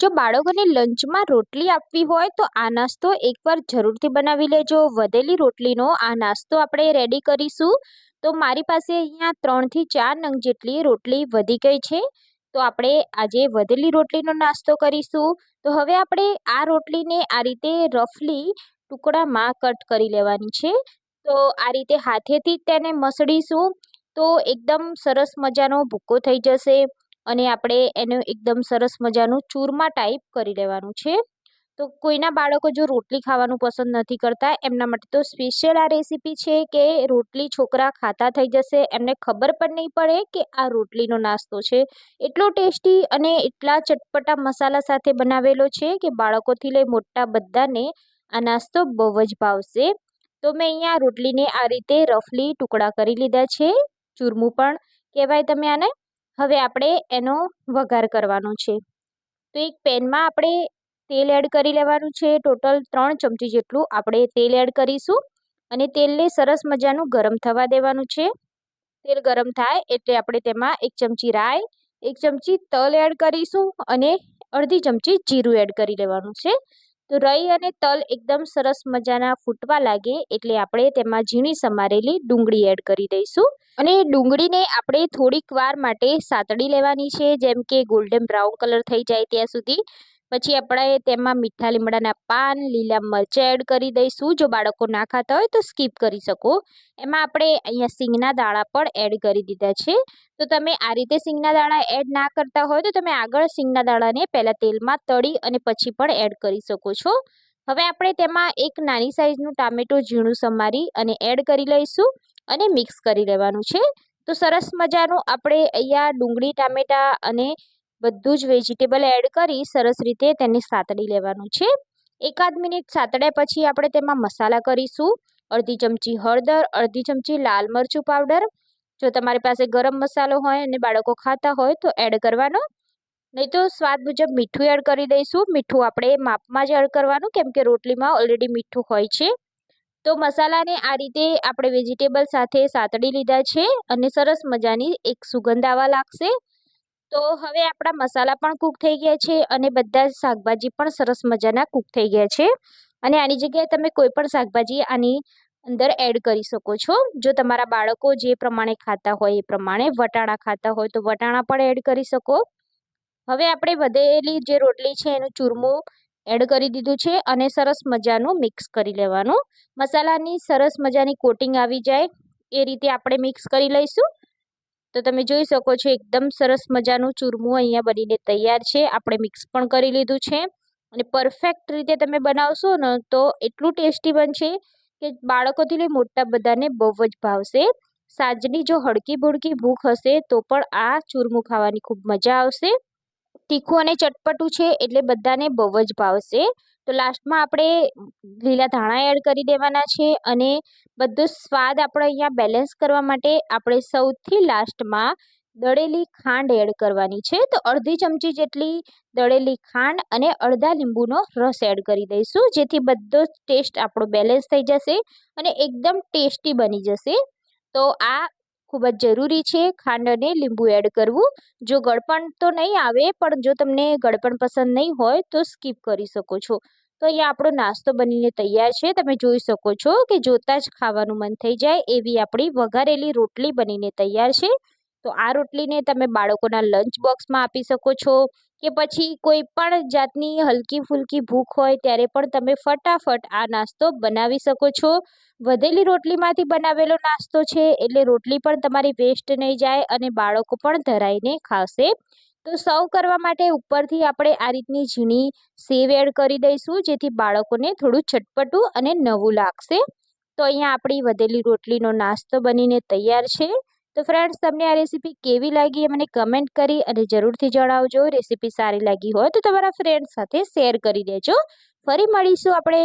જો બાળકોને લંચમાં રોટલી આપવી હોય તો આ નાસ્તો એકવાર જરૂરથી બનાવી લેજો. વધેલી રોટલીનો આ નાસ્તો આપણે રેડી કરીશું. તો મારી પાસે અહીંયા ત્રણથી ચાર નંગ જેટલી રોટલી વધી ગઈ છે. તો આપણે આજે વધેલી રોટલીનો નાસ્તો કરીશું. તો હવે આપણે આ રોટલીને આ રીતે રફલી ટુકડામાં કટ કરી લેવાની છે. તો આ રીતે હાથેથી તેને મસળીશું. તો એકદમ સરસ મજાનો ભૂકો થઈ જશે. અને આપણે એનું એકદમ સરસ મજાનું ચૂરમા ટાઈપ કરી લેવાનું છે. તો કોઈના બાળકો જો રોટલી ખાવાનું પસંદ નથી કરતા, એમના માટે તો સ્પેશિયલ આ રેસીપી છે કે રોટલી છોકરા ખાતા થઈ જશે. એમને ખબર પણ નહીં પડે કે આ રોટલીનો નાસ્તો છે. એટલો ટેસ્ટી અને એટલા ચટપટા મસાલા સાથે બનાવેલો છે કે બાળકોથી લઈ મોટા બધાને આ નાસ્તો બહુ જ ભાવશે. તો મેં અહીંયા રોટલીને આ રીતે રફલી ટુકડા કરી લીધા છે. ચૂરમું પણ. કહેવાય તમે આને? હવે આપણે એનો વઘાર કરવાનો છે. તો એક પેનમાં આપણે તેલ એડ કરી લેવાનું છે. ટોટલ ત્રણ ચમચી જેટલું આપણે તેલ એડ કરીશું અને તેલને સરસ મજાનું ગરમ થવા દેવાનું છે. તેલ ગરમ થાય એટલે આપણે તેમાં એક ચમચી રાઈ, એક ચમચી તલ એડ કરીશું અને અડધી ચમચી જીરું એડ કરી લેવાનું છે. તો રઈ અને તલ એકદમ સરસ મજાના ફૂટવા લાગે એટલે આપણે તેમાં ઝીણી સમારેલી ડુંગળી એડ કરી દઈશું. અને ડુંગળીને આપણે થોડીક વાર માટે સાતડી લેવાની છે, જેમ કે ગોલ્ડન બ્રાઉન કલર થઈ જાય ત્યાં સુધી. પછી આપણે તેમાં મીઠા લીમડાના પાન, લીલા મરચાં એડ કરી દઈશું. જો બાળકો ના ખાતા હોય તો સ્કીપ કરી શકો. એમાં આપણે અહીંયા સિંગના દાણા પણ એડ કરી દીધા છે. તો તમે આ રીતે સિંગના દાણા એડ ના કરતા હોય તો તમે આગળ સિંગના દાણાને પહેલાં તેલમાં તળી અને પછી પણ એડ કરી શકો છો. હવે આપણે તેમાં એક નાની સાઇઝનું ટામેટું ઝીણું સમારી અને એડ કરી લઈશું અને મિક્સ કરી લેવાનું છે. તો સરસ મજાનું આપણે અહીંયા ડુંગળી, ટામેટાં અને બધું જ વેજીટેબલ એડ કરી સરસ રીતે તેને સાતડી લેવાનું છે. એકાદ મિનિટ સાતડ્યા પછી આપણે તેમાં મસાલા કરીશું. અડધી ચમચી હળદર, અડધી ચમચી લાલ મરચું પાવડર જો તમારી પાસે ગરમ મસાલો હોય અને બાળકો ખાતા હોય તો એડ કરવાનો. નહીં તો સ્વાદ મુજબ મીઠું એડ કરી દઈશું. મીઠું આપણે માપમાં જ એડ કરવાનું, કેમ કે રોટલીમાં ઓલરેડી મીઠું હોય છે. તો મસાલાને આ રીતે આપણે વેજીટેબલ સાથે સાતડી લીધા છે અને સરસ મજાની એક સુગંધ આવવા લાગશે. તો હવે આપણા મસાલા પણ કૂક થઈ ગયા છે અને બધા જ શાકભાજી પણ સરસ મજાના કૂક થઈ ગયા છે. અને આની જગ્યાએ તમે કોઈ પણ શાકભાજી આની અંદર એડ કરી શકો છો. જો તમારા બાળકો જે પ્રમાણે ખાતા હોય એ પ્રમાણે, વટાણા ખાતા હોય તો વટાણા પણ એડ કરી શકો. હવે આપણે વધેલી જે રોટલી છે એનું ચૂરમું એડ કરી દીધું છે અને સરસ મજાનું મિક્સ કરી લેવાનું. મસાલાની સરસ મજાની કોટિંગ આવી જાય, એ રીતે આપણે મિક્સ કરી લઈશું. તો તમે જોઈ શકો છો, એકદમ સરસ મજાનું ચૂરમું અહીંયા બનીને તૈયાર છે. આપણે મિક્સ પણ કરી લીધું છે. અને પરફેક્ટ રીતે તમે બનાવશો ને, તો એટલું ટેસ્ટી બનશે કે બાળકોથી લઈ મોટા બધાને બહુ જ ભાવશે. સાંજની જો હળકી ભૂળકી ભૂખ હશે, તો પણ આ ચૂરમું ખાવાની ખૂબ મજા આવશે. તીખું અને ચટપટું છે એટલે બધાને બહુ જ ભાવશે. તો લાસ્ટમાં આપણે લીલા ધાણા એડ કરી દેવાના છે અને બધો સ્વાદ આપણે અહીંયા બેલેન્સ કરવા માટે આપણે સૌથી લાસ્ટમાં દળેલી ખાંડ એડ કરવાની છે. તો અડધી ચમચી જેટલી દળેલી ખાંડ અને અડધા લીંબુનો રસ એડ કરી દઈશું, જેથી બધો ટેસ્ટ આપણો બેલેન્સ થઈ જશે અને એકદમ ટેસ્ટી બની જશે. તો આ ખૂબ જ જરૂરી છે ખાંડ અને લીંબુ એડ કરવું. જો ગળપણ તો નહીં આવે, પણ જો તમને ગળપણ પસંદ નહીં હોય, તો સ્કીપ કરી શકો છો. તો અહીંયા આપણો નાસ્તો બનીને તૈયાર છે. તમે જોઈ શકો છો કે જોતાં જ ખાવાનું મન થઈ જાય એવી આપણી વઘારેલી રોટલી બનીને તૈયાર છે. તો આ રોટલીને તમે બાળકોના લંચ બોક્સમાં આપી શકો છો કે પછી કોઈ પણ જાતની હલકી ફૂલકી ભૂખ હોય ત્યારે પણ તમે ફટાફટ આ નાસ્તો બનાવી શકો છો. વધેલી રોટલીમાંથી બનાવેલો નાસ્તો છે એટલે રોટલી પણ તમારી વેસ્ટ નહીં જાય અને બાળકો પણ ધરાઈને ખાશે. તો સર્વ કરવા માટે ઉપરથી આપણે આ રીતની ઝીણી સેવ એડ કરી દઈશું જેથી બાળકોને થોડું ચટપટું અને નવું લાગશે. તો અહીંયા આપણી વધેલી રોટલીનો નાસ્તો બનીને તૈયાર છે. તો ફ્રેન્ડ્સ તમને આ રેસીપી કેવી લાગી એ મને કમેન્ટ કરી અને જરૂરથી જણાવજો. રેસીપી સારી લાગી હોય તો તમારા ફ્રેન્ડ્સ સાથે શેર કરી દેજો. ફરી મળીશું આપણે